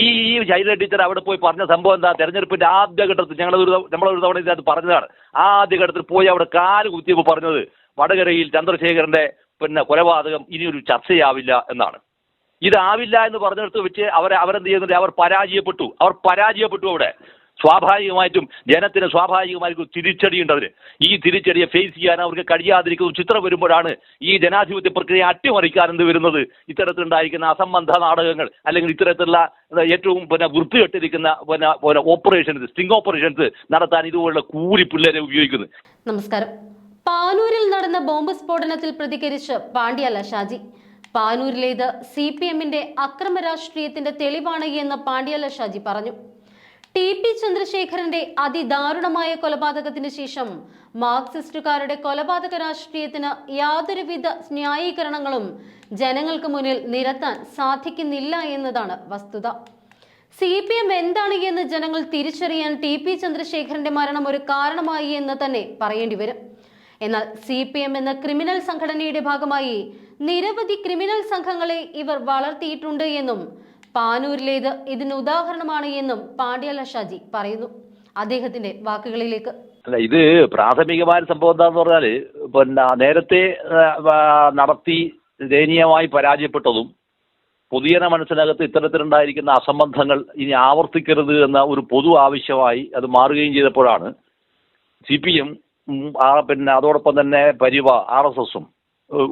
ഈ ഈ ശൈല ടീച്ചർ അവിടെ പോയി പറഞ്ഞ സംഭവം എന്താ? തെരഞ്ഞെടുപ്പിന്റെ ആദ്യ ഘട്ടത്തിൽ ഞങ്ങൾ ഒരു നമ്മളൊരു തവണ ഇതിനകത്ത് പറഞ്ഞതാണ്. ആ ആദ്യ ഘട്ടത്തിൽ പോയി അവിടെ കാൽ കുത്തിയപ്പോൾ പറഞ്ഞത് വടകരയിൽ ചന്ദ്രശേഖരന്റെ പിന്നെ കൊലപാതകം ഇനിയൊരു ചർച്ചയാവില്ല എന്നാണ്. ഇതാവില്ല എന്ന് പറഞ്ഞെടുത്ത് വെച്ച് അവരെ അവരെന്ത് ചെയ്യുന്നുണ്ട്? അവർ പരാജയപ്പെട്ടു. അവർ പരാജയപ്പെട്ടു അവിടെ. സ്വാഭാവികമായിട്ടും ജനത്തിന് സ്വാഭാവികമായിട്ടും തിരിച്ചടിയുണ്ട് അതിന് ഈ തിരിച്ചടിയെ ഫേസ് ചെയ്യാൻ അവർക്ക് കഴിയാതിരിക്കുന്ന ചിത്രം വരുമ്പോഴാണ് ഈ ജനാധിപത്യ പ്രക്രിയ അട്ടിമറിക്കാൻ എന്ത് വരുന്നത്? ഇത്തരത്തിലുണ്ടായിരിക്കുന്ന അസംബന്ധ നാടകങ്ങൾ അല്ലെങ്കിൽ ഇത്തരത്തിലുള്ള ഏറ്റവും പിന്നെ വൃത്തികെട്ടിരിക്കുന്ന പിന്നെ പിന്നെ ഓപ്പറേഷൻസ് സ്റ്റിംഗ് ഓപ്പറേഷൻസ് നടത്താൻ ഇതുപോലുള്ള കൂലി പിള്ളേരെ ഉപയോഗിക്കുന്നത് നമസ്കാരം. പാനൂരിൽ നടന്ന ബോംബ് സ്ഫോടനത്തിൽ പ്രതികരിച്ച് പാണ്ഡ്യാല ഷാജി. പാനൂരിലേത് സി പി എമ്മിന്റെ അക്രമ രാഷ്ട്രീയത്തിന്റെ തെളിവാണ് എന്ന് പാണ്ഡ്യാല ഷാജി പറഞ്ഞു. ടി പി ചന്ദ്രശേഖരന്റെ അതിദാരുണമായ കൊലപാതകത്തിന് ശേഷം മാർക്സിസ്റ്റുകാരുടെ കൊലപാതക രാഷ്ട്രീയത്തിന് യാതൊരുവിധ ന്യായീകരണങ്ങളും ജനങ്ങൾക്ക് മുന്നിൽ നിരത്താൻ സാധിക്കുന്നില്ല എന്നതാണ് വസ്തുത. സി പി എം എന്താണ് എന്ന് ജനങ്ങൾ തിരിച്ചറിയാൻ ടി പി ചന്ദ്രശേഖരന്റെ മരണം ഒരു കാരണമായി എന്ന് തന്നെ പറയേണ്ടി വരും. എന്നാൽ സി പി എം എന്ന ക്രിമിനൽ സംഘടനയുടെ ഭാഗമായി നിരവധി ക്രിമിനൽ സംഘങ്ങളെ ഇവർ വളർത്തിയിട്ടുണ്ട് എന്നും പാനൂരിലേത് ഇതിന് ഉദാഹരണമാണ് എന്നും പാണ്ഡ്യാല ഷാജി പറയുന്നു. അദ്ദേഹത്തിന്റെ വാക്കുകളിലേക്ക്. അല്ല ഇത് പ്രാഥമികമായ സംഭവം എന്താന്ന് പറഞ്ഞാൽ പിന്നെ നേരത്തെ നടത്തി ദയനീയമായി പരാജയപ്പെട്ടതും പൊതുജന മനസ്സിനകത്ത് ഇത്തരത്തിലുണ്ടായിരിക്കുന്ന അസംബന്ധങ്ങൾ ഇനി ആവർത്തിക്കരുത് എന്ന ഒരു പൊതു ആവശ്യമായി അത് മാറുകയും ചെയ്തപ്പോഴാണ് സി പി എം പിന്നെ അതോടൊപ്പം തന്നെ പരിവ ആർ എസ് എസും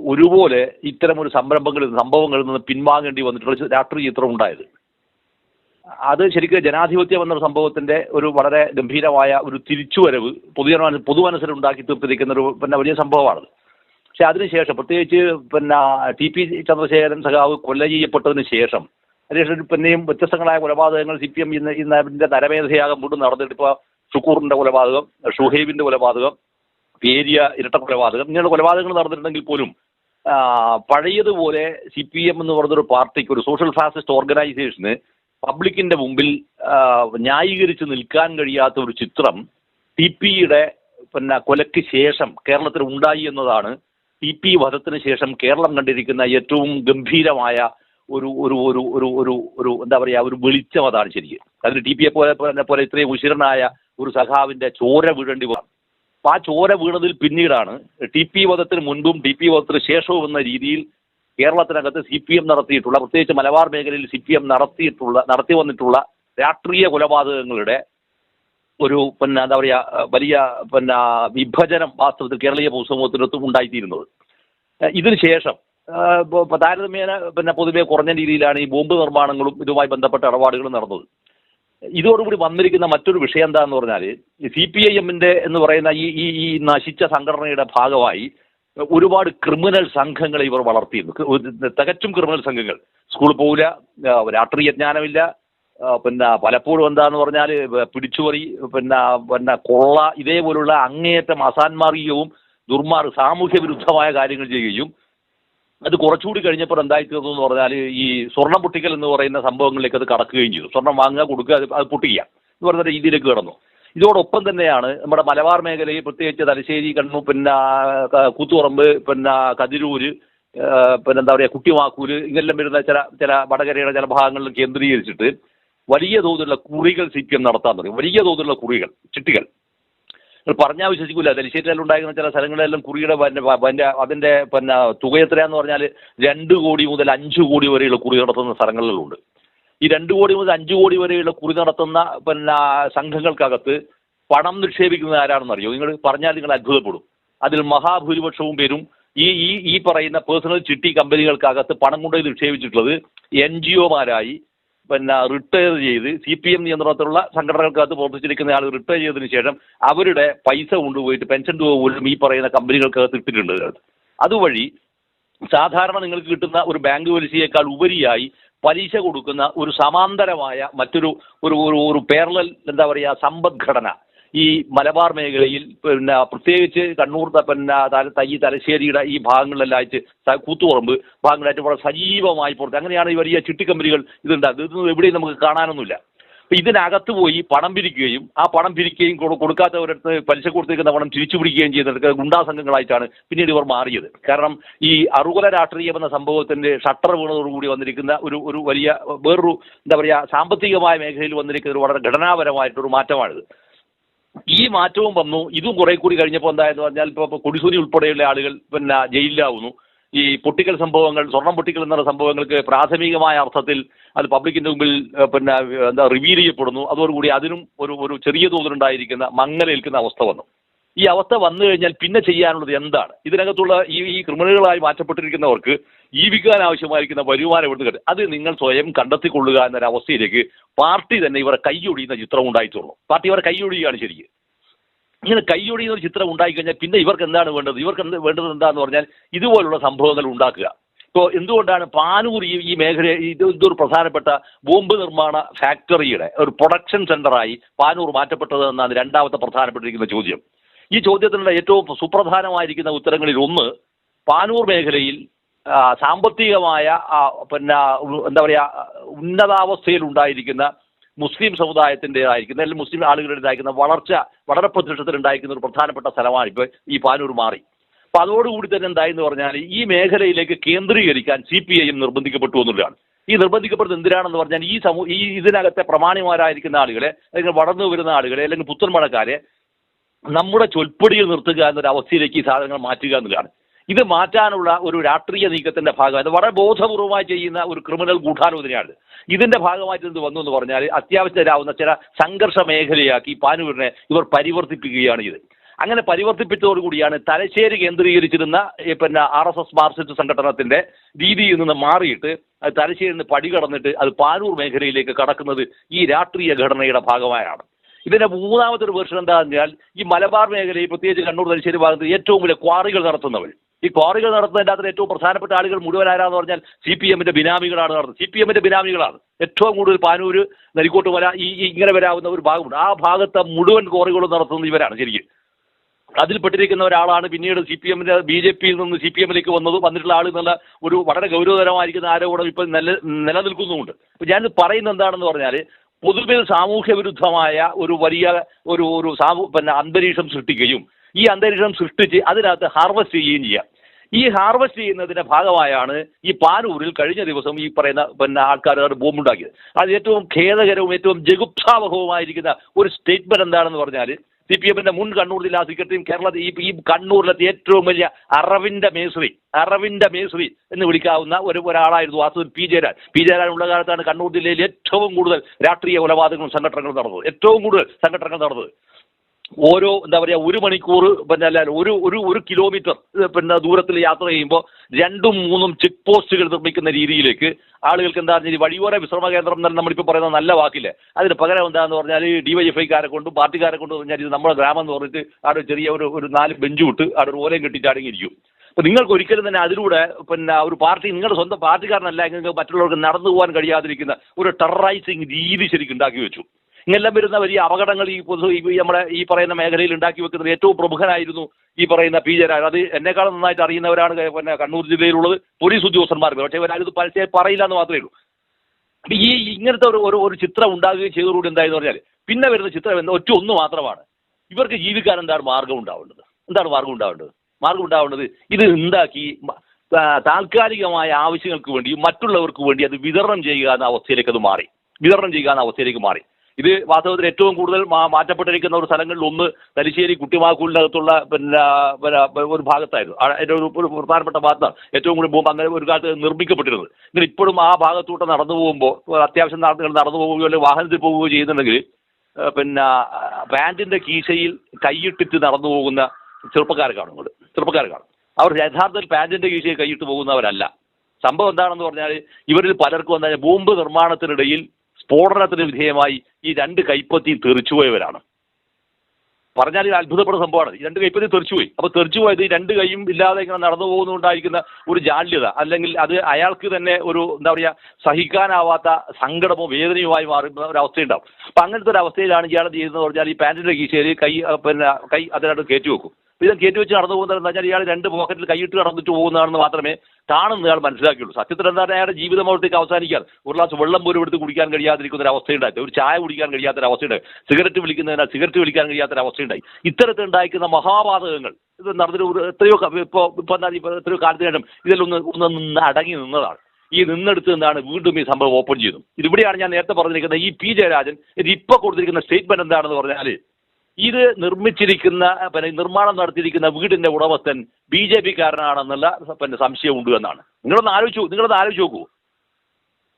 ഒരുപോലെ ഇത്തരം ഒരു സംരംഭങ്ങളിൽ സംഭവങ്ങളിൽ നിന്ന് പിൻവാങ്ങേണ്ടി വന്നിട്ടുള്ള രാഷ്ട്രീയ ചിത്രം ഉണ്ടായത് അത് ശരിക്കും ജനാധിപത്യം എന്ന സംഭവത്തിന്റെ ഒരു വളരെ ഗംഭീരമായ ഒരു തിരിച്ചുവരവ് പൊതുജന പൊതുമനസ്സിൽ ഉണ്ടാക്കി തീർത്തിരിക്കുന്ന ഒരു പിന്നെ വലിയ സംഭവമാണ് പക്ഷെ അതിനുശേഷം പ്രത്യേകിച്ച് പിന്നെ ടി പി ചന്ദ്രശേഖരൻ സഖാവ് കൊല്ല ചെയ്യപ്പെട്ടതിന് ശേഷം അതിനുശേഷം പിന്നെയും വ്യത്യസ്തങ്ങളായ കൊലപാതകങ്ങൾ സി പി എം ഇന്ന് ഇന്ന് നരമേധയാകം കൊണ്ട് നടന്നിട്ട് ഇപ്പോൾ ഷുക്കൂറിന്റെ കൊലപാതകം ഷുഹൈബിന്റെ കൊലപാതകം പേരിയ ഇരട്ട കൊലപാതകം. ഇങ്ങനെയുള്ള കൊലപാതകങ്ങൾ നടന്നിട്ടുണ്ടെങ്കിൽ പോലും പഴയതുപോലെ സി പി എം എന്ന് പറഞ്ഞൊരു പാർട്ടിക്ക് ഒരു സോഷ്യൽ ഫാസിസ്റ്റ് ഓർഗനൈസേഷന് പബ്ലിക്കിന്റെ മുമ്പിൽ ന്യായീകരിച്ച് നിൽക്കാൻ കഴിയാത്ത ഒരു ചിത്രം ടി പിയുടെ പിന്നെ കൊലയ്ക്ക് ശേഷം കേരളത്തിൽ ഉണ്ടായി എന്നതാണ് ടി പി വധത്തിന് ശേഷം കേരളം കണ്ടിരിക്കുന്ന ഏറ്റവും ഗംഭീരമായ ഒരു ഒരു ഒരു ഒരു ഒരു ഒരു എന്താ പറയുക ഒരു വെളിച്ചം അതാണ് ശരിക്കും. അതിന് ടി പിയെ പോലെ പോലെ ഇത്രയും ഉശിരനായ ഒരു സഖാവിന്റെ ചോര വീഴേണ്ടി വന്നു. അപ്പൊ ആ ചോര വീണതിൽ പിന്നീടാണ് ടി പി വധത്തിന് മുൻപും ടി പി വധത്തിന് ശേഷവും എന്ന രീതിയിൽ കേരളത്തിനകത്ത് സി പി എം നടത്തിയിട്ടുള്ള പ്രത്യേകിച്ച് മലബാർ മേഖലയിൽ സി പി എം നടത്തിയിട്ടുള്ള നടത്തി വന്നിട്ടുള്ള രാഷ്ട്രീയ കൊലപാതകങ്ങളുടെ ഒരു പിന്നെ എന്താ പറയുക വലിയ പിന്നെ വിഭജനം വാസ്തവത്തിൽ കേരളീയ പൊതുസമൂഹത്തിനൊത്തും ഉണ്ടായിത്തീരുന്നത്. ഇതിനുശേഷം താരതമ്യേന പിന്നെ പൊതുവെ കുറഞ്ഞ രീതിയിലാണ് ഈ ബോംബ് നിർമ്മാണങ്ങളും ഇതുമായി ബന്ധപ്പെട്ട ഇടപാടുകളും നടന്നത്. ഇതോടുകൂടി വന്നിരിക്കുന്ന മറ്റൊരു വിഷയം എന്താന്ന് പറഞ്ഞാൽ സി പി ഐ എമ്മിന്റെ എന്ന് പറയുന്ന ഈ ഈ ഈ നശിച്ച സംഘടനയുടെ ഭാഗമായി ഒരുപാട് ക്രിമിനൽ സംഘങ്ങളെ ഇവർ വളർത്തിയിരുന്നു. തികച്ചും ക്രിമിനൽ സംഘങ്ങൾ. സ്കൂളിൽ പോകില്ല രാഷ്ട്രീയ ജ്ഞാനമില്ല പിന്നെ പലപ്പോഴും എന്താന്ന് പറഞ്ഞാൽ പിടിച്ചുപറി പിന്നെ പിന്നെ കൊള്ള ഇതേപോലുള്ള അങ്ങേയറ്റം അസാൻമാർഗികവും ദുർമാർ സാമൂഹ്യ വിരുദ്ധമായ കാര്യങ്ങൾ ചെയ്യുകയും അത് കുറച്ചുകൂടി കഴിഞ്ഞപ്പോൾ എന്തായിത്തീർന്നു എന്ന് പറഞ്ഞാൽ ഈ സ്വർണം പൊട്ടിക്കൽ എന്ന് പറയുന്ന സംഭവങ്ങളിലേക്ക് അത് കടക്കുകയും ചെയ്തു. സ്വർണം വാങ്ങുക കൊടുക്കുക അത് പൊട്ടിക്കുക എന്ന് പറയുന്ന രീതിയിലേക്ക് കിടന്നു. ഇതോടൊപ്പം തന്നെയാണ് നമ്മുടെ മലബാർ മേഖലയിൽ പ്രത്യേകിച്ച് തലശ്ശേരി കണ്ണൂർ പിന്നെ കൂത്തുപറമ്പ് പിന്നെ കതിരൂര് പിന്നെ എന്താ പറയുക കുട്ടിമാക്കൂര് ഇതെല്ലാം വരുന്ന ചില ചില വടകരയുടെ ചില ഭാഗങ്ങളിൽ കേന്ദ്രീകരിച്ചിട്ട് വലിയ തോതിലുള്ള കുറികൾ സി പി എം നടത്താൻ തുടങ്ങി. വലിയ തോതിലുള്ള കുറികൾ ചിട്ടികൾ. പറഞ്ഞാൽ വിശ്വസിക്കില്ല തലശ്ശേരിയിൽ ഉണ്ടായിരുന്ന ചില സ്ഥലങ്ങളിലെല്ലാം കുറിയുടെ പിന്നെ അതിന്റെ പിന്നെ തുക എത്രയാന്ന് പറഞ്ഞാൽ രണ്ട് കോടി മുതൽ അഞ്ച് കോടി വരെയുള്ള കുറി നടത്തുന്ന സ്ഥലങ്ങളിലുണ്ട്. ഈ രണ്ട് കോടി മുതൽ അഞ്ച് കോടി വരെയുള്ള കുറി നടത്തുന്ന പിന്നെ സംഘങ്ങൾക്കകത്ത് പണം നിക്ഷേപിക്കുന്നത് ആരാണെന്ന് അറിയോ നിങ്ങൾ പറഞ്ഞാൽ നിങ്ങൾ അത്ഭുതപ്പെടും. അതിൽ മഹാഭൂരിപക്ഷവും പേരും ഈ ഈ ഈ പറയുന്ന പേഴ്സണൽ ചിട്ടി കമ്പനികൾക്കകത്ത് പണം കൊണ്ടുപോയി നിക്ഷേപിച്ചിട്ടുള്ളത് എൻ ജി ഒമാരായി പിന്നെ റിട്ടയർ ചെയ്ത് സി പി എം നിയന്ത്രണത്തിലുള്ള സംഘടനകൾക്കകത്ത് പ്രവർത്തിച്ചിരിക്കുന്ന ആൾ റിട്ടയർ ചെയ്തതിന് ശേഷം അവരുടെ പൈസ കൊണ്ടുപോയിട്ട് പെൻഷൻ തുക പോലും ഈ പറയുന്ന കമ്പനികൾക്കകത്ത് ഇട്ടിട്ടുണ്ട് അതുവഴി സാധാരണ നിങ്ങൾക്ക് കിട്ടുന്ന ഒരു ബാങ്ക് പലിശയേക്കാൾ ഉപരിയായി പലിശ കൊടുക്കുന്ന ഒരു സമാന്തരമായ മറ്റൊരു ഒരു ഒരു ഒരു പേരലൽ എന്താ പറയുക സമ്പദ്ഘടന ഈ മലബാർ മേഖലയിൽ പിന്നെ പ്രത്യേകിച്ച് കണ്ണൂർ പിന്നെ തല- തൈ തലശ്ശേരിയുടെ ഈ ഭാഗങ്ങളിലെല്ലാം ആയിട്ട് സ- കൂത്തുപറമ്പ് ഭാഗങ്ങളായിട്ട് വളരെ സജീവമായി പുറത്ത് അങ്ങനെയാണ് ഈ വലിയ ചിട്ടിക്കമ്പനികൾ ഇതുണ്ടാകുന്നത് ഇതൊന്നും എവിടെയും നമുക്ക് കാണാനൊന്നുമില്ല. അപ്പൊ ഇതിനകത്ത് പോയി പണം പിരിക്കുകയും ആ പണം പിരിക്കുകയും കൊടു- കൊടുക്കാത്തവരടുത്ത് പലിശ കൊടുത്തിരിക്കുന്ന പണം തിരിച്ചു പിടിക്കുകയും ചെയ്യുന്നത് ഗുണ്ടാ സംഘങ്ങളായിട്ടാണ് പിന്നീട് ഇവർ മാറിയത്. കാരണം ഈ അറുകുല രാഷ്ട്രീയം എന്ന സംഭവത്തിന്റെ ഷട്ടർ വീണതോടുകൂടി വന്നിരിക്കുന്ന ഒരു ഒരു വലിയ വേറൊരു എന്താ പറയുക സാമ്പത്തികമായ മേഖലയിൽ വന്നിരിക്കുന്ന ഒരു വളരെ ഘടനാപരമായിട്ടൊരു മാറ്റമാണിത്. ഈ മാറ്റവും വന്നു. ഇതും കുറെ കൂടി കഴിഞ്ഞപ്പോൾ എന്തായെന്ന് പറഞ്ഞാൽ ഇപ്പോൾ കൊടിസൂരി ഉൾപ്പെടെയുള്ള ആളുകൾ പിന്നെ ജയിലിലാവുന്നു. ഈ പൊട്ടിക്കൽ സംഭവങ്ങൾ സ്വർണം പൊട്ടിക്കൽ എന്ന സംഭവങ്ങൾക്ക് പ്രാഥമികമായ അർത്ഥത്തിൽ അത് പബ്ലിക്കിന്റെ മുമ്പിൽ പിന്നെ എന്താ റിവീൽ ചെയ്യപ്പെടുന്നു. അതോടുകൂടി അതിനും ഒരു ഒരു ചെറിയ തോതിലുണ്ടായിരിക്കുന്ന മങ്ങലേൽക്കുന്ന അവസ്ഥ വന്നു. ഈ അവസ്ഥ വന്നു കഴിഞ്ഞാൽ പിന്നെ ചെയ്യാനുള്ളത് എന്താണ്? ഇതിനകത്തുള്ള ഈ ഈ ക്രിമിനലുകളായി മാറ്റപ്പെട്ടിരിക്കുന്നവർക്ക് ജീവിക്കാൻ ആവശ്യമായിരിക്കുന്ന വരുമാനം എടുത്ത് കിട്ടും. അത് നിങ്ങൾ സ്വയം കണ്ടെത്തിക്കൊള്ളുക എന്നൊരവസ്ഥയിലേക്ക് പാർട്ടി തന്നെ ഇവരെ കൈയൊഴിയുന്ന ചിത്രം ഉണ്ടായിട്ടുള്ളൂ. പാർട്ടി ഇവരെ കൈയൊഴിയുകയാണ് ശരിക്കും. ഇങ്ങനെ കൈയൊഴിയുന്ന ഒരു ചിത്രം ഉണ്ടായിക്കഴിഞ്ഞാൽ പിന്നെ ഇവർക്ക് എന്താണ് വേണ്ടത്? ഇവർക്ക് എന്ത് വേണ്ടത് എന്താന്ന് പറഞ്ഞാൽ ഇതുപോലുള്ള സംഭവങ്ങൾ ഉണ്ടാക്കുക. ഇപ്പോൾ എന്തുകൊണ്ടാണ് പാനൂർ ഈ ഈ മേഖല ഇത് ഇതൊരു പ്രധാനപ്പെട്ട ബോംബ് നിർമ്മാണ ഫാക്ടറിയുടെ ഒരു പ്രൊഡക്ഷൻ സെന്ററായി പാനൂർ മാറ്റപ്പെട്ടത് എന്നാണ് രണ്ടാമത്തെ പ്രധാനപ്പെട്ടിരിക്കുന്ന ചോദ്യം. ഈ ചോദ്യത്തിനുള്ള ഏറ്റവും സുപ്രധാനമായിരിക്കുന്ന ഉത്തരങ്ങളിൽ ഒന്ന് പാനൂർ മേഖലയിൽ സാമ്പത്തികമായ പിന്നെ എന്താ പറയുക ഉന്നതാവസ്ഥയിൽ ഉണ്ടായിരിക്കുന്ന മുസ്ലിം സമുദായത്തിന്റെതായിരിക്കുന്ന അല്ലെങ്കിൽ മുസ്ലിം ആളുകളുടേതായിരിക്കുന്ന വളർച്ച വളരെ പ്രതിഷ്ഠത്തിൽ ഉണ്ടായിരിക്കുന്ന ഒരു പ്രധാനപ്പെട്ട സ്ഥലമാണ് ഇപ്പോൾ ഈ പാനൂർ മാറി. അപ്പോൾ അതോടുകൂടി തന്നെ എന്തായെന്ന് പറഞ്ഞാൽ ഈ മേഖലയിലേക്ക് കേന്ദ്രീകരിക്കാൻ സി പി ഐ എം നിർബന്ധിക്കപ്പെട്ടു എന്നുള്ളതാണ്. ഈ നിർബന്ധിക്കപ്പെടുന്നത് എന്തിനാണെന്ന് പറഞ്ഞാൽ ഈ സമൂഹ ഈ ഇതിനകത്തെ പ്രമാണിമാരായിരിക്കുന്ന ആളുകളെ അല്ലെങ്കിൽ വളർന്നു വരുന്ന ആളുകളെ അല്ലെങ്കിൽ പുത്തൻമണക്കാരെ നമ്മുടെ ചൊൽപ്പടിയിൽ നിർത്തുക എന്നൊരു അവസ്ഥയിലേക്ക് ഈ സാധനങ്ങൾ മാറ്റുക എന്നുള്ളതാണ്. ഇത് മാറ്റാനുള്ള ഒരു രാഷ്ട്രീയ നീക്കത്തിന്റെ ഭാഗമായി വളരെ ബോധപൂർവമായി ചെയ്യുന്ന ഒരു ക്രിമിനൽ ഗൂഢാലോചനയാണ്. ഇതിന്റെ ഭാഗമായിട്ട് എന്ത് വന്നു എന്ന് പറഞ്ഞാൽ അത്യാവശ്യരാവുന്ന ചില സംഘർഷ മേഖലയാക്കി പാനൂരിനെ ഇവർ പരിവർത്തിപ്പിക്കുകയാണ് ഇത് അങ്ങനെ പരിവർത്തിപ്പിച്ചതോടുകൂടിയാണ് തലശ്ശേരി കേന്ദ്രീകരിച്ചിരുന്ന പിന്നെ ആർ എസ് എസ് മാർസിസ്റ്റ് സംഘടനത്തിന്റെ രീതിയിൽ നിന്ന് മാറിയിട്ട് അത് തലശ്ശേരിയിൽ നിന്ന് പടി കടന്നിട്ട് അത് പാനൂർ മേഖലയിലേക്ക് കടക്കുന്നത് ഈ രാഷ്ട്രീയ ഘടനയുടെ ഭാഗമായാണ്. ഇതിന്റെ മൂന്നാമത്തെ ഒരു വേർഷൻ എന്താണെന്ന് വെച്ചാൽ ഈ മലബാർ മേഖലയിൽ പ്രത്യേകിച്ച് കണ്ണൂർ തലശ്ശേരി ഭാഗത്ത് ഏറ്റവും വലിയ ക്വാറികൾ നടത്തുന്നവർ. ഈ ക്വാറികൾ നടത്തുന്നതിന്റെ അകത്ത് ഏറ്റവും പ്രധാനപ്പെട്ട ആളുകൾ മുഴുവൻ ആരാന്ന് പറഞ്ഞാൽ സി പി എമ്മിന്റെ ബിനാമികളാണ് നടത്തുന്നത്. സി പി എമ്മിന്റെ ബിനാമികളാണ്. ഏറ്റവും കൂടുതൽ പാനൂര് നരിക്കോട്ട് വര ഈ ഇങ്ങനെ വരാവുന്ന ഒരു ഭാഗമുണ്ട്. ആ ഭാഗത്തെ മുഴുവൻ ക്വാറികളും നടത്തുന്നത് ഇവരാണ് ശരിക്കും. അതിൽപ്പെട്ടിരിക്കുന്ന ഒരാളാണ് പിന്നീട് സി പി എമ്മിന്റെ ബി ജെ പിയിൽ നിന്ന് സി പി എമ്മിലേക്ക് വന്നത് വന്നിട്ടുള്ള ആൾ എന്നുള്ള ഒരു വളരെ ഗൗരവതരമായിരിക്കുന്ന ആരോപണം ഇപ്പോൾ നില നിലനിൽക്കുന്നുമുണ്ട്. അപ്പോൾ ഞാൻ പറയുന്നത് എന്താണെന്ന് പറഞ്ഞാൽ പൊതുവിൽ സാമൂഹ്യ വിരുദ്ധമായ ഒരു വലിയ ഒരു ഒരു സാമൂ പിന്നെ അന്തരീക്ഷം സൃഷ്ടിക്കുകയും ഈ അന്തരീക്ഷം സൃഷ്ടിച്ച് അതിനകത്ത് ഹാർവസ്റ്റ് ചെയ്യുകയും ചെയ്യാം. ഈ ഹാർവസ്റ്റ് ചെയ്യുന്നതിന്റെ ഭാഗമായാണ് ഈ പാനൂരിൽ കഴിഞ്ഞ ദിവസം ഈ പറയുന്ന പിന്നെ ആൾക്കാർ ബോംബുണ്ടാക്കിയത്. അത് ഏറ്റവും ഖേദകരവും ഏറ്റവും ജഗുപ്സാവഹവുമായിരിക്കുന്ന ഒരു സ്റ്റേറ്റ്മെന്റ് എന്താണെന്ന് പറഞ്ഞാൽ സി പി എമ്മിന്റെ മുൻ കണ്ണൂർ ജില്ലാ സെക്രട്ടറിയും കേരളത്തിൽ ഈ ഈ കണ്ണൂരിലത്തെ ഏറ്റവും വലിയ അറവിന്റെ മേശ്രി അറവിന്റെ മേശ്രി എന്ന് വിളിക്കാവുന്ന ഒരു ഒരാളായിരുന്നു വാസ്തു പി ജയരാൻ പി ജയരാൻ ഉള്ള കാലത്താണ് കണ്ണൂർ ജില്ലയിൽ ഏറ്റവും കൂടുതൽ രാഷ്ട്രീയ കൊലപാതകങ്ങളും സംഘടനകളും നടന്നത്. ഏറ്റവും കൂടുതൽ സംഘടനകൾ നടന്നത്. ഓരോ എന്താ പറയുക ഒരു മണിക്കൂർ പിന്നെ അല്ല ഒരു ഒരു ഒരു കിലോമീറ്റർ പിന്നെ ദൂരത്തിൽ യാത്ര ചെയ്യുമ്പോൾ രണ്ടും മൂന്നും ചെക്ക് പോസ്റ്റുകൾ നിർമ്മിക്കുന്ന രീതിയിലേക്ക് ആളുകൾക്ക് എന്താ പറഞ്ഞാൽ ഈ വഴിയോര വിശ്രമ കേന്ദ്രം എന്ന് നമ്മളിപ്പോൾ പറയുന്നത് നല്ല വാക്കില്ല. അതിന് പകരം എന്താന്ന് പറഞ്ഞാൽ ഡി വൈ എഫ് ഐക്കാരെ കൊണ്ടും പാർട്ടിക്കാരെ കൊണ്ടും പറഞ്ഞാൽ ഇത് നമ്മുടെ ഗ്രാമം എന്ന് പറഞ്ഞിട്ട് അവിടെ ചെറിയ ഒരു ഒരു നാല് ബെഞ്ച് വിട്ട് അവിടെ ഒരു ഓലയും കെട്ടിയിട്ട് അടങ്ങിയിരിക്കും അപ്പോൾ നിങ്ങൾക്ക് ഒരിക്കലും തന്നെ അതിലൂടെ പിന്നെ ഒരു പാർട്ടി നിങ്ങളുടെ സ്വന്തം പാർട്ടിക്കാരനല്ല നിങ്ങൾക്ക് മറ്റുള്ളവർക്ക് നടന്നു പോകാൻ കഴിയാതിരിക്കുന്ന ഒരു ടെററൈസിങ് രീതി ശരിക്കും ഉണ്ടാക്കി വെച്ചു. ഇങ്ങനെല്ലാം വരുന്ന വലിയ അപകടങ്ങൾ ഈ പൊതു ഈ നമ്മുടെ ഈ പറയുന്ന മേഖലയിൽ ഉണ്ടാക്കി വെക്കുന്നത് ഏറ്റവും പ്രമുഖനായിരുന്നു ഈ പറയുന്ന പി ജയരാജൻ. അത് എന്നെക്കാളും നന്നായിട്ട് അറിയുന്നവരാണ് പിന്നെ കണ്ണൂർ ജില്ലയിലുള്ളത് പോലീസ് ഉദ്യോഗസ്ഥന്മാർ പക്ഷേ ഇവരാരും പരസ്യം പറയില്ല എന്ന് മാത്രമേ ഉള്ളൂ. ഈ ഇങ്ങനത്തെ ഒരു ഒരു ഒരു ചിത്രം ഉണ്ടാകുകയും ചെയ്തതോടുകൂടി എന്തായെന്ന് പറഞ്ഞാൽ പിന്നെ വരുന്ന ചിത്രം എന്താ? ഒറ്റ ഒന്ന് മാത്രമാണ്. ഇവർക്ക് ജീവിക്കാൻ എന്താണ് മാർഗം ഉണ്ടാവേണ്ടത്? എന്താണ് മാർഗം ഉണ്ടാവേണ്ടത്? മാർഗം ഉണ്ടാവേണ്ടത് ഇത് ഉണ്ടാക്കി താൽക്കാലികമായ ആവശ്യങ്ങൾക്ക് വേണ്ടി മറ്റുള്ളവർക്ക് വേണ്ടി അത് വിതരണം ചെയ്യുക എന്ന അവസ്ഥയിലേക്ക് അത് മാറി. വിതരണം ചെയ്യുക എന്ന അവസ്ഥയിലേക്ക് മാറി. ഇത് വാസ്തവത്തിൽ ഏറ്റവും കൂടുതൽ മാറ്റപ്പെട്ടിരിക്കുന്ന ഒരു സ്ഥലങ്ങളിൽ ഒന്ന് തലശ്ശേരി കുട്ടിമാക്കൂലിനകത്തുള്ള പിന്നെ പിന്നെ ഒരു ഭാഗത്തായിരുന്നു. അതിന്റെ ഒരു പ്രധാനപ്പെട്ട ഭാഗത്താണ് ഏറ്റവും കൂടുതൽ ബോംബ് അങ്ങനെ ഒരു കാലത്ത് നിർമ്മിക്കപ്പെട്ടിരുന്നത്. എന്നാൽ ഇപ്പോഴും ആ ഭാഗത്തൂടെ നടന്നു പോകുമ്പോൾ അത്യാവശ്യം നടന്നു നടന്നു പോവുകയോ അല്ലെങ്കിൽ വാഹനത്തിൽ പോവുകയോ ചെയ്യുന്നുണ്ടെങ്കിൽ പിന്നെ പാന്റിന്റെ കീശയിൽ കൈയിട്ടിട്ട് നടന്നു പോകുന്ന ചെറുപ്പക്കാരെ കാണും ഇങ്ങോട്ട് ചെറുപ്പക്കാരെ കാണും അവർ യഥാർത്ഥത്തിൽ പാന്റിന്റെ കീശയിൽ കൈയിട്ട് പോകുന്നവരല്ല. സംഭവം എന്താണെന്ന് പറഞ്ഞാൽ ഇവരിൽ പലർക്കും എന്താ ബോംബ് നിർമ്മാണത്തിനിടയിൽ സ്ഫോടനത്തിന് വിധേയമായി ഈ രണ്ട് കൈപ്പത്തി തെറിച്ചുപോയവരാണ്. പറഞ്ഞാൽ ഇത് അത്ഭുതപ്പെടുന്ന സംഭവമാണ്. ഈ രണ്ട് കൈപ്പത്തി തെറിച്ചുപോയി. അപ്പോൾ തെറിച്ചുപോയത് ഈ രണ്ട് കൈയും ഇല്ലാതെ ഇങ്ങനെ നടന്നു പോകുന്നുണ്ടായിരിക്കുന്ന ഒരു ജാള്യത അല്ലെങ്കിൽ അത് അയാൾക്ക് തന്നെ ഒരു എന്താ പറയുക സഹിക്കാനാവാത്ത സങ്കടമോ വേദനയുമായി മാറുന്ന ഒരു അവസ്ഥയുണ്ടാവും. അപ്പം അങ്ങനത്തെ ഒരു അവസ്ഥയിലാണ് ഇയാൾ ചെയ്യുന്നത് പറഞ്ഞാൽ ഈ പാന്റിന്റെ കീശയിൽ കൈ പിന്നെ കൈ അതിനകത്ത് കയറ്റി വെക്കും. ഇത് കയറ്റി വെച്ച് നടന്നു പോകുന്നത് എന്താ വെച്ചാൽ ഇയാൾ രണ്ട് പോക്കറ്റിൽ കൈയിട്ട് നടന്നിട്ട് പോകുന്നതാണെന്ന് മാത്രമേ കാണുന്ന കാണുന്നയാൾ മനസ്സിലാക്കിയുള്ളൂ. സത്യത്തിൽ എന്താണ്? അയാളുടെ ജീവിതം അവിടത്തേക്ക് അവസാനിക്കാൻ ഒരു ഗ്ലാസ് വെള്ളം പോലും എടുത്ത് കുടിക്കാൻ കഴിയാതിരിക്കുന്ന ഒരു അവസ്ഥയുണ്ടായി. ഒരു ചായ കുടിക്കാൻ കഴിയാത്തൊരു അവസ്ഥയുണ്ടായി. സിഗരറ്റ് വിളിക്കുന്നതിനാൽ സിഗരറ്റ് വിളിക്കാൻ കഴിയാത്തൊരു അവസ്ഥയുണ്ടായി. ഇത്തരത്തിലുണ്ടായിരിക്കുന്ന മഹാപാതകങ്ങൾ ഇത് നടന്നിട്ട് എത്രയോ ഇപ്പോൾ ഇപ്പോൾ എന്താ എത്രയോ കാലത്തിന് ഇതിലൊന്ന് ഒന്ന് നിന്ന് അടങ്ങി നിന്നതാണ്. ഈ നിന്നെടുത്ത് നിന്നാണ് വീണ്ടും ഈ സംഭവം ഓപ്പൺ ചെയ്തു ഇതിവിടെയാണ് ഞാൻ നേരത്തെ പറഞ്ഞിരിക്കുന്നത് ഈ പി ജയരാജൻ ഇത് ഇപ്പോൾ കൊടുത്തിരിക്കുന്ന സ്റ്റേറ്റ്മെന്റ് എന്താണെന്ന് പറഞ്ഞാൽ ഇത് നിർമ്മിച്ചിരിക്കുന്ന പിന്നെ നിർമ്മാണം നടത്തിയിരിക്കുന്ന വീടിന്റെ ഉടമസ്ഥൻ ബി ജെ പി കാരനാണെന്നുള്ള പിന്നെ സംശയമുണ്ട് എന്നാണ്. നിങ്ങളൊന്ന് ആലോചിച്ചു നിങ്ങളൊന്ന് ആലോചിച്ച് നോക്കൂ.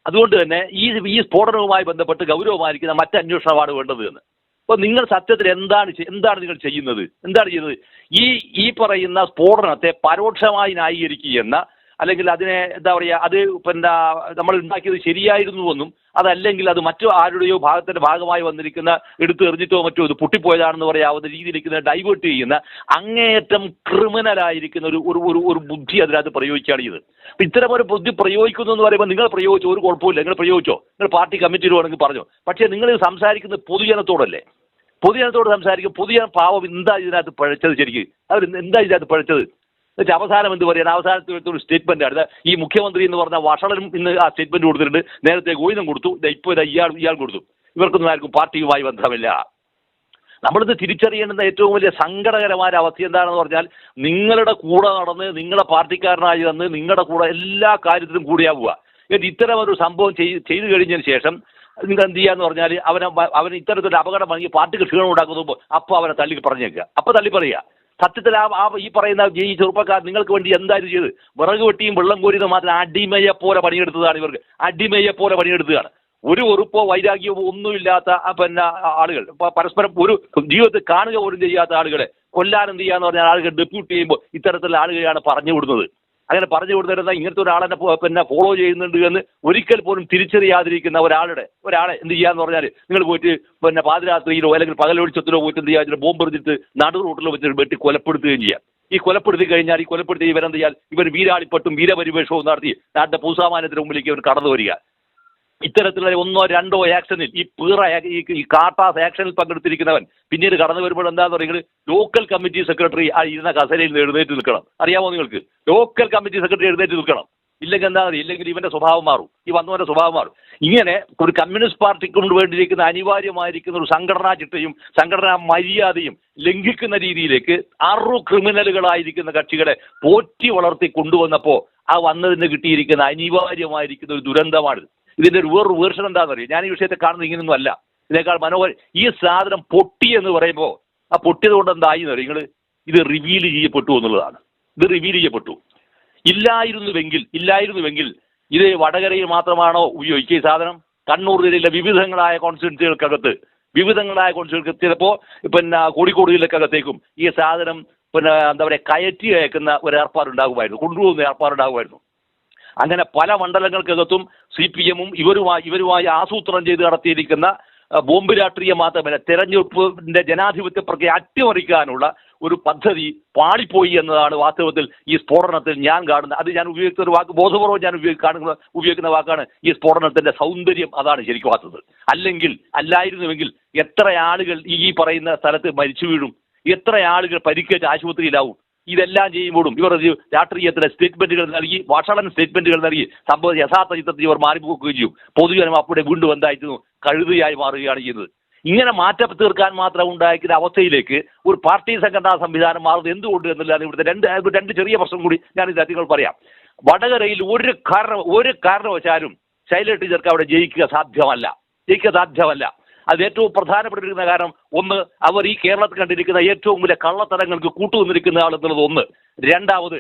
അതുകൊണ്ട് തന്നെ ഈ ഈ സ്ഫോടനവുമായി ബന്ധപ്പെട്ട് ഗൗരവമായിരിക്കുന്ന മറ്റ് അന്വേഷണമാണ് വേണ്ടത് എന്ന്. അപ്പോൾ നിങ്ങൾ സത്യത്തിൽ എന്താണ് എന്താണ് നിങ്ങൾ ചെയ്യുന്നത്? എന്താണ് ചെയ്യുന്നത്? ഈ ഈ പറയുന്ന സ്ഫോടനത്തെ പരോക്ഷമായി ന്യായീകരിക്കുകയെന്ന അല്ലെങ്കിൽ അതിനെ എന്താ പറയുക അത് പിന്നെ നമ്മൾ ഉണ്ടാക്കിയത് ശരിയായിരുന്നുവെന്നും അതല്ലെങ്കിൽ അത് മറ്റു ആരുടെയോ ഭാഗത്തിന്റെ ഭാഗമായി വന്നിരിക്കുന്ന എടുത്തു എറിഞ്ഞിട്ടോ മറ്റോ ഇത് പൊട്ടിപ്പോയതാണെന്ന് പറയാവുന്ന രീതിയിലേക്ക് ഡൈവേർട്ട് ചെയ്യുന്ന അങ്ങേയറ്റം ക്രിമിനലായിരിക്കുന്ന ഒരു ഒരു ഒരു ഒരു ബുദ്ധി അതിനകത്ത് പ്രയോഗിക്കുകയാണ് ചെയ്ത് അപ്പൊ ഇത്തരം ഒരു ബുദ്ധി പ്രയോഗിക്കുന്നു എന്ന് പറയുമ്പോൾ നിങ്ങൾ പ്രയോഗിച്ചു? ഒരു കുഴപ്പമില്ല നിങ്ങൾ പ്രയോഗിച്ചോ? നിങ്ങൾ പാർട്ടി കമ്മിറ്റി വേണമെങ്കിൽ പറഞ്ഞു? പക്ഷേ നിങ്ങൾ സംസാരിക്കുന്നത് പൊതുജനത്തോടല്ലേ? പൊതുജനത്തോട് സംസാരിക്കും. പൊതുജന പാവം എന്താ ഇതിനകത്ത് പഴച്ചത് ശരിക്കും? അവർ എന്താ ഇതിനകത്ത് പഴച്ചത്? എന്നിട്ട് അവസാനം എന്ത് പറയുക അവസാനത്തെ ഒരു സ്റ്റേറ്റ്മെന്റ് ആണ്. ഈ മുഖ്യമന്ത്രി എന്ന് പറഞ്ഞ വഷളനും ഇന്ന് ആ സ്റ്റേറ്റ്മെന്റ് കൊടുത്തിട്ടുണ്ട്. നേരത്തെ ഗോവിന്ദം കൊടുത്തു. ഇപ്പോൾ ഇതാ ഇയാൾ ഇയാൾ കൊടുത്തു. ഇവർക്കൊന്നും ആർക്കും പാർട്ടിയുമായി ബന്ധമില്ല. നമ്മളിത് തിരിച്ചറിയേണ്ടുന്ന ഏറ്റവും വലിയ സങ്കടകരമായ അവസ്ഥ എന്താണെന്ന് പറഞ്ഞാൽ നിങ്ങളുടെ കൂടെ നടന്ന് നിങ്ങളുടെ പാർട്ടിക്കാരനായി വന്ന് നിങ്ങളുടെ കൂടെ എല്ലാ കാര്യത്തിലും കൂടിയാവുക. എന്നിട്ട് ഇത്തരം ഒരു സംഭവം ചെയ്തു കഴിഞ്ഞതിന് ശേഷം നിങ്ങൾ എന്ത് ചെയ്യാന്ന് പറഞ്ഞാൽ അവനെ അവൻ ഇത്തരത്തിലൊരു അപകടം വാങ്ങി പാർട്ടിക്ക് ക്ഷീണം ഉണ്ടാക്കുന്നു അപ്പോൾ അവനെ തള്ളി പറഞ്ഞേക്കുക. അപ്പോൾ തള്ളി പറയുക. സത്യത്തിൽ ആ ആ ഈ പറയുന്ന ഈ ചെറുപ്പക്കാർ നിങ്ങൾക്ക് വേണ്ടി എന്തായാലും ചെയ്ത്. വിറക് വെട്ടിയും വെള്ളം കോരിയത് മാത്രം അടിമയെ പോലെ പണിയെടുത്തതാണ് ഇവർക്ക്. അടിമയെ പോലെ പണിയെടുത്തതാണ്. ഒരു ഉറുപ്പോ വൈരാഗ്യമോ ഒന്നുമില്ലാത്ത പിന്നെ ആളുകൾ. പരസ്പരം ഒരു ജീവിതത്തിൽ കാണുക പോലും ചെയ്യാത്ത ആളുകളെ കൊല്ലാൻ എന്ത് ചെയ്യാന്ന് പറഞ്ഞാൽ ആളുകൾ ഡെപ്യൂട്ട് ചെയ്യുമ്പോൾ ഇത്തരത്തിലുള്ള ആളുകളെയാണ് പറഞ്ഞു വിടുന്നത് അങ്ങനെ പറഞ്ഞു കൊടുത്തിരുന്ന ഇങ്ങനത്തെ ഒരാളെന്നെ പിന്നെ ഫോളോ ചെയ്യുന്നുണ്ട് എന്ന് ഒരിക്കൽ പോലും തിരിച്ചറിയാതിരിക്കുന്ന ഒരാളുടെ ഒരാളെ എന്ത് ചെയ്യാന്ന് പറഞ്ഞാൽ നിങ്ങൾ പോയിട്ട് പിന്നെ പാതിരാത്രിയിലോ അല്ലെങ്കിൽ പകൽ വെളിച്ചത്തിലോ പോയിട്ട് എന്ത് ചെയ്യാൻ ബോംബ് എറിഞ്ഞിട്ട് നടു റൂട്ടിൽ വെച്ചിട്ട് വെട്ടി കൊലപ്പെടുത്തുകയും ചെയ്യാം. ഈ കൊലപ്പെടുത്തി കഴിഞ്ഞാൽ ഈ കൊലപ്പെടുത്തി ഇവരെന്ത് ചെയ്യാൻ ഇവർ വീരാളിപ്പട്ടും വീരപരിവേഷവും നടത്തി നാട്ടിന്റെ പൂസാമാനത്തിന് മുമ്പിലേക്ക് ഇവർ കടന്നു വരിക. ഇത്തരത്തിലുള്ള ഒന്നോ രണ്ടോ ആക്ഷനിൽ ഈ പീറ ഈ കാട്ടാസ് ആക്ഷനിൽ പങ്കെടുത്തിരിക്കുന്നവൻ പിന്നീട് കടന്നു വരുമ്പോൾ എന്താന്ന് പറയുന്നത്? ലോക്കൽ കമ്മിറ്റി സെക്രട്ടറി ആ ഇരുന്ന കസേരയിൽ നിന്ന് എഴുന്നേറ്റ് നിൽക്കണം. അറിയാമോ നിങ്ങൾക്ക്? ലോക്കൽ കമ്മിറ്റി സെക്രട്ടറി എഴുന്നേറ്റ് നിൽക്കണം. ഇല്ലെങ്കിൽ എന്താ മതി ഇല്ലെങ്കിൽ ഇവന്റെ സ്വഭാവം മാറും. ഈ വന്നവന്റെ സ്വഭാവം മാറും. ഇങ്ങനെ ഒരു കമ്മ്യൂണിസ്റ്റ് പാർട്ടിക്ക് വേണ്ടിയിരിക്കുന്ന അനിവാര്യമായിരിക്കുന്ന ഒരു സംഘടനാ ചിട്ടയും സംഘടനാ മര്യാദയും ലംഘിക്കുന്ന രീതിയിലേക്ക് അറു ക്രിമിനലുകളായിരിക്കുന്ന കക്ഷികളെ പോറ്റി വളർത്തി കൊണ്ടുവന്നപ്പോൾ ആ വന്നതിന് കിട്ടിയിരിക്കുന്ന അനിവാര്യമായിരിക്കുന്ന ഒരു ദുരന്തമാണ് ഇതിന്റെ ഒരു വേറൊരു വേർഷൻ എന്താണെന്ന് അറിയാം ഞാൻ ഈ വിഷയത്തെ കാണുന്നത് ഇങ്ങനെയൊന്നും അല്ല. ഇതിനേക്കാൾ മനോഹരം ഈ സാധനം പൊട്ടി എന്ന് പറയുമ്പോൾ ആ പൊട്ടിയത് കൊണ്ട് എന്തായി എന്ന് നിങ്ങൾ ഇത് റിവീൽ ചെയ്യപ്പെട്ടു എന്നുള്ളതാണ്. ഇത് റിവീൽ ചെയ്യപ്പെട്ടു. ഇല്ലായിരുന്നുവെങ്കിൽ ഇല്ലായിരുന്നുവെങ്കിൽ ഇത് വടകരയിൽ മാത്രമാണോ ഉപയോഗിക്കുക ഈ സാധനം? കണ്ണൂർ ജില്ലയിലെ വിവിധങ്ങളായ കോൺസ്റ്റിറ്റ്യൻസികൾക്കകത്ത് വിവിധങ്ങളായ കോൺസ്റ്റിറ്റ്യൻസികൾക്ക് ചിലപ്പോൾ പിന്നെ കോഴിക്കോട് ജില്ലക്കകത്തേക്കും ഈ സാധനം പിന്നെ എന്താ പറയുക കയറ്റി അയക്കുന്ന ഒരു ഏർപ്പാടുണ്ടാകുമായിരുന്നു കൊണ്ടുപോകുന്ന ഏർപ്പാടുണ്ടാകുമായിരുന്നു. അങ്ങനെ പല മണ്ഡലങ്ങൾക്കകത്തും സി പി എമ്മും ഇവരുമായി ഇവരുമായി ആസൂത്രണം ചെയ്ത് നടത്തിയിരിക്കുന്ന ബോംബ് രാഷ്ട്രീയം മാത്രമല്ല തെരഞ്ഞെടുപ്പിന്റെ ജനാധിപത്യ പ്രക്രിയ അട്ടിമറിക്കാനുള്ള ഒരു പദ്ധതി പാളിപ്പോയി എന്നതാണ് വാസ്തവത്തിൽ ഈ സ്ഫോടനത്തിൽ ഞാൻ കാണുന്നത്. അത് ഞാൻ ഉപയോഗിക്കുന്ന ഒരു വാക്ക് ബോധപൂർവം ഞാൻ കാണുന്ന ഉപയോഗിക്കുന്ന വാക്കാണ് ഈ സ്ഫോടനത്തിന്റെ സൗന്ദര്യം അതാണ് ശരിക്കും വാസ്തവത്തിൽ. അല്ലെങ്കിൽ അല്ലായിരുന്നുവെങ്കിൽ എത്ര ആളുകൾ ഈ പറയുന്ന സ്ഥലത്ത് മരിച്ചു വീഴും എത്ര ആളുകൾ പരിക്കേറ്റ് ആശുപത്രിയിലാവും ഇതെല്ലാം ചെയ്യുമ്പോഴും ഇവർ രാഷ്ട്രീയത്തിലെ സ്റ്റേറ്റ്മെന്റുകൾ നൽകി വഷളൻ സ്റ്റേറ്റ്മെന്റുകൾ നൽകി സംഭവം യഥാർത്ഥ ചിത്രത്തിൽ ഇവർ മാറിപ്പോക്കുകയും ചെയ്യും. പൊതുജനം അപ്പോൾ വീണ്ടും എന്തായിരുന്നു കഴുതയായി മാറുകയാണ് ചെയ്യുന്നത്. ഇങ്ങനെ മാറ്റം തീർക്കാൻ മാത്രം ഉണ്ടായിരിക്കുന്ന അവസ്ഥയിലേക്ക് ഒരു പാർട്ടി സംഘടനാ സംവിധാനം മാറുന്നത് എന്തുകൊണ്ട് എന്നുള്ളതാണ് ഇവിടുത്തെ രണ്ട് രണ്ട് ചെറിയ പ്രശ്നം കൂടി ഞാൻ ഇത് നിങ്ങൾ പറയാം. വടകരയിൽ ഒരു കാരണം ഒരു കാരണവശാലും ശൈല ടീച്ചർക്ക് അവിടെ ജയിക്കുക സാധ്യമല്ല. ജയിക്കുക സാധ്യമല്ല. അത് ഏറ്റവും പ്രധാനപ്പെട്ടിരിക്കുന്ന കാരണം ഒന്ന് അവർ ഈ കേരളത്തിൽ കണ്ടിരിക്കുന്ന ഏറ്റവും വലിയ കള്ളത്തരങ്ങൾക്ക് കൂട്ടുനിന്നിരിക്കുന്ന ആളെന്നുള്ളത് ഒന്ന്. രണ്ടാമത്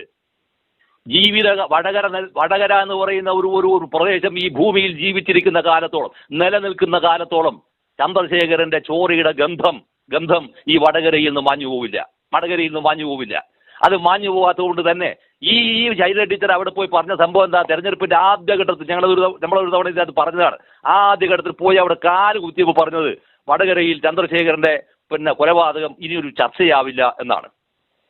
ജീവിത വടകര വടകര എന്ന് പറയുന്ന ഒരു ഒരു ഒരു പ്രദേശം ഈ ഭൂമിയിൽ ജീവിച്ചിരിക്കുന്ന കാലത്തോളം നിലനിൽക്കുന്ന കാലത്തോളം ചന്ദ്രശേഖരന്റെ ചോരയുടെ ഗന്ധം ഗന്ധം ഈ വടകരയിൽ നിന്ന് മാഞ്ഞു പോവില്ല വടകരയിൽ നിന്ന് മാഞ്ഞു പോവില്ല അത് മാഞ്ഞു പോകാത്തതുകൊണ്ട് തന്നെ ഈ ഈ ടീച്ചർ അവിടെ പോയി പറഞ്ഞ സംഭവം എന്താ? തെരഞ്ഞെടുപ്പിന്റെ ആദ്യഘട്ടത്തിൽ ഞങ്ങൾ ഒരു നമ്മളൊരു തവണ ഇതിനകത്ത് പറഞ്ഞതാണ്. ആദ്യഘട്ടത്തിൽ പോയി അവിടെ കാൽ കുത്തിയപ്പോൾ പറഞ്ഞത് വടകരയിൽ ചന്ദ്രശേഖരന്റെ പിന്നെ കൊലപാതകം ഇനിയൊരു ചർച്ചയാവില്ല എന്നാണ്.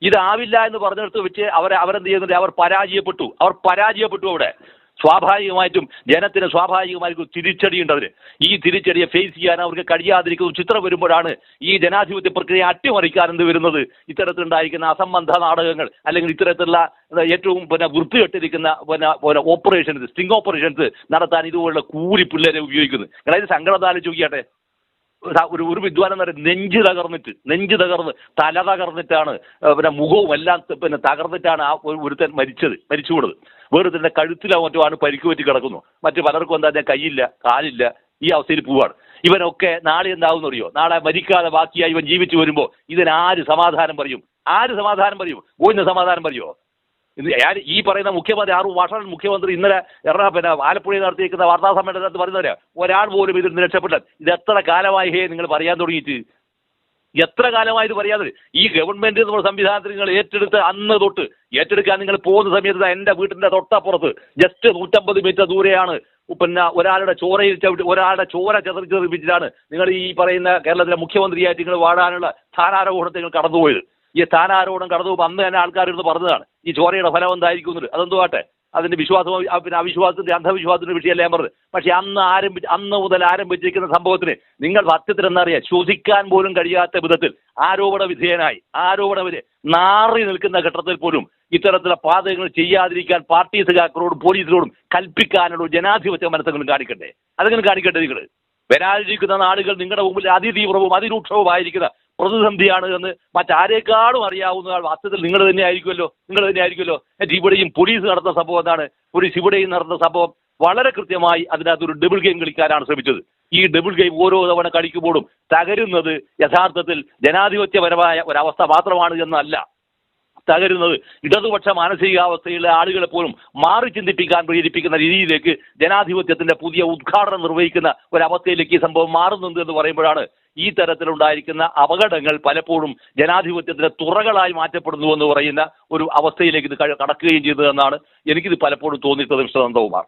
ഇതാവില്ല എന്ന് പറഞ്ഞെടുത്ത് വെച്ച് അവരെ അവരെന്ത് ചെയ്യുന്നുണ്ട്? അവർ പരാജയപ്പെട്ടു. അവർ പരാജയപ്പെട്ടു അവിടെ. സ്വാഭാവികമായിട്ടും ജനത്തിന് സ്വാഭാവികമായിട്ടും തിരിച്ചടിയുണ്ട് അതിന് ഈ തിരിച്ചടിയെ ഫേസ് ചെയ്യാൻ അവർക്ക് കഴിയാതിരിക്കുന്ന ചിത്രം വരുമ്പോഴാണ് ഈ ജനാധിപത്യ പ്രക്രിയ അട്ടിമറിക്കാൻ എന്ത് വരുന്നത്? ഇത്തരത്തിലുണ്ടായിരിക്കുന്ന അസംബന്ധ നാടകങ്ങൾ അല്ലെങ്കിൽ ഇത്തരത്തിലുള്ള ഏറ്റവും പിന്നെ വൃത്തികെട്ടിരിക്കുന്ന പിന്നെ പിന്നെ ഓപ്പറേഷൻസ് സ്റ്റിംഗ് ഓപ്പറേഷൻസ് നടത്താൻ ഇതുപോലുള്ള കൂലി പിള്ളേരെ ഉപയോഗിക്കുന്നത് അതായത് സങ്കടം ആലോചിച്ച് നോക്കിയാട്ടെ. ഒരു- ഒരു വിദ്വാൻ എന്ന് പറയുന്നത് നെഞ്ച് തകർന്നിട്ട് നെഞ്ച് തകർന്ന് തല തകർന്നിട്ടാണ് പിന്നെ മുഖവും എല്ലാം പിന്നെ തകർന്നിട്ടാണ് ആ ഒരുത്തൻ മരിച്ചത് മരിച്ചു കൊടുത്തത് വേറൊരുത്തന്റെ കഴുത്തിലോ മറ്റോ ആണ് പരിക്ക് പറ്റി കിടക്കുന്നു. മറ്റു പലർക്കും എന്താ പറയുക കൈയില്ല കാലില്ല ഈ അവസ്ഥയിൽ പോവാണ്. ഇവനൊക്കെ നാളെ എന്താവും അറിയോ? നാളെ മരിക്കാതെ ബാക്കിയായി ഇവൻ ജീവിച്ചു വരുമ്പോൾ ഇതിനാര് സമാധാനം പറയും? ആര് സമാധാനം പറയും? ഓയിന് സമാധാനം പറയുമോ ഞാൻ ഈ പറയുന്ന മുഖ്യമന്ത്രി ആറു വർഷം മുഖ്യമന്ത്രി ഇന്നലെ എറണാ പിന്നെ ആലപ്പുഴയിൽ നടത്തിയിരിക്കുന്ന വാർത്താ സമ്മേളനത്തിൽ പറയുന്നവര് ഒരാൾ പോലും ഇതിൽ നിന്ന് രക്ഷപ്പെട്ടത് ഇത് എത്ര കാലമായി ഹേ നിങ്ങൾ പറയാൻ തുടങ്ങിയിട്ട്? എത്ര കാലമായി ഇത് പറയാതെ? ഈ ഗവൺമെന്റ് നമ്മുടെ സംവിധാനത്തിൽ നിങ്ങൾ ഏറ്റെടുത്ത് അന്ന് തൊട്ട് ഏറ്റെടുക്കാൻ നിങ്ങൾ പോകുന്ന സമയത്ത് എന്റെ വീട്ടിന്റെ തൊട്ടപ്പുറത്ത് ജസ്റ്റ് നൂറ്റമ്പത് മീറ്റർ ദൂരെയാണ് പിന്നെ ഒരാളുടെ ചോരയിൽ ചവിട്ടി ഒരാളുടെ ചോര ചെതറി ചെറിപ്പിച്ചിട്ടാണ് നിങ്ങൾ ഈ പറയുന്ന കേരളത്തിലെ മുഖ്യമന്ത്രിയായിട്ട് നിങ്ങൾ വാടാനുള്ള സ്ഥാനാരോഹണത്തെ നിങ്ങൾ കടന്നുപോയത്. ഈ കടന്നു പോകുമ്പോൾ അന്ന് തന്നെ ആൾക്കാരിരുന്ന് പറഞ്ഞതാണ്. ഈ ചോരയുടെ ഫലം എന്തായിരിക്കും എന്നുള്ളത്. അതെന്തോ ആട്ടെ അതിന്റെ വിശ്വാസം പിന്നെ അവിശ്വാസത്തിന്റെ അന്ധവിശ്വാസത്തിന്റെ വിഷയമല്ല ഞാൻ പറഞ്ഞത്. പക്ഷെ അന്ന് ആരംഭിച്ച് അന്ന് മുതൽ ആരംഭിച്ചിരിക്കുന്ന സംഭവത്തിന് നിങ്ങൾ സത്യത്തിൽ എന്നറിയാം ശ്വസിക്കാൻ പോലും കഴിയാത്ത വിധത്തിൽ ആരോപണ വിധേയനായി ആരോപണ വിധേയ നാറി നിൽക്കുന്ന ഘട്ടത്തിൽ പോലും ഇത്തരത്തിലുള്ള പാതകങ്ങൾ ചെയ്യാതിരിക്കാൻ പാർട്ടി സഖാക്കളോടും പോലീസിനോടും കൽപ്പിക്കാനുള്ള ജനാധിപത്യ മനസ്സെങ്കിലും കാണിക്കട്ടെ അതെങ്കിലും കാണിക്കട്ടെ നിങ്ങൾ? വരാതിരിക്കുന്ന നാടുകൾ നിങ്ങളുടെ മുമ്പിൽ അതിതീവ്രവും അതിരൂക്ഷവുമായിരിക്കുന്ന പ്രതിസന്ധിയാണ് എന്ന് മറ്റാരേക്കാളും അറിയാവുന്ന വാസ്തവത്തിൽ നിങ്ങൾ തന്നെ ആയിരിക്കുമല്ലോ നിങ്ങൾ തന്നെ ആയിരിക്കുമല്ലോ ഇവിടെയും പോലീസ് നടന്ന സംഭവം എന്താണ്? പോലീസ് ഇവിടെയും നടന്ന സംഭവം വളരെ കൃത്യമായി അതിനകത്ത് ഒരു ഡബിൾ ഗെയിം കളിക്കാനാണ് ശ്രമിച്ചത്. ഈ ഡബിൾ ഗെയിം ഓരോ തവണ കളിക്കുമ്പോഴും തകരുന്നത് യഥാർത്ഥത്തിൽ ജനാധിപത്യപരമായ ഒരവസ്ഥ മാത്രമാണ് എന്നല്ല. തകരുന്നത് ഇടതുപക്ഷ മാനസികാവസ്ഥയിലെ ആളുകളെ പോലും മാറി ചിന്തിപ്പിക്കാൻ പ്രേരിപ്പിക്കുന്ന രീതിയിലേക്ക് ജനാധിപത്യത്തിന്റെ പുതിയ ഉദ്ഘാടനം നിർവഹിക്കുന്ന ഒരവസ്ഥയിലേക്ക് ഈ സംഭവം മാറുന്നുണ്ട് എന്ന് പറയുമ്പോഴാണ് ഈ തരത്തിലുണ്ടായിരിക്കുന്ന അപകടങ്ങൾ പലപ്പോഴും ജനാധിപത്യത്തിന്റെ തുറകളായി മാറ്റപ്പെടുന്നു എന്ന് പറയുന്ന ഒരു അവസ്ഥയിലേക്ക് ഇത് കടക്കുകയും ചെയ്തതെന്നാണ് എനിക്കിത് പലപ്പോഴും തോന്നിയിട്ടുള്ളത് മിസ്റ്റർ നന്ദകുമാർ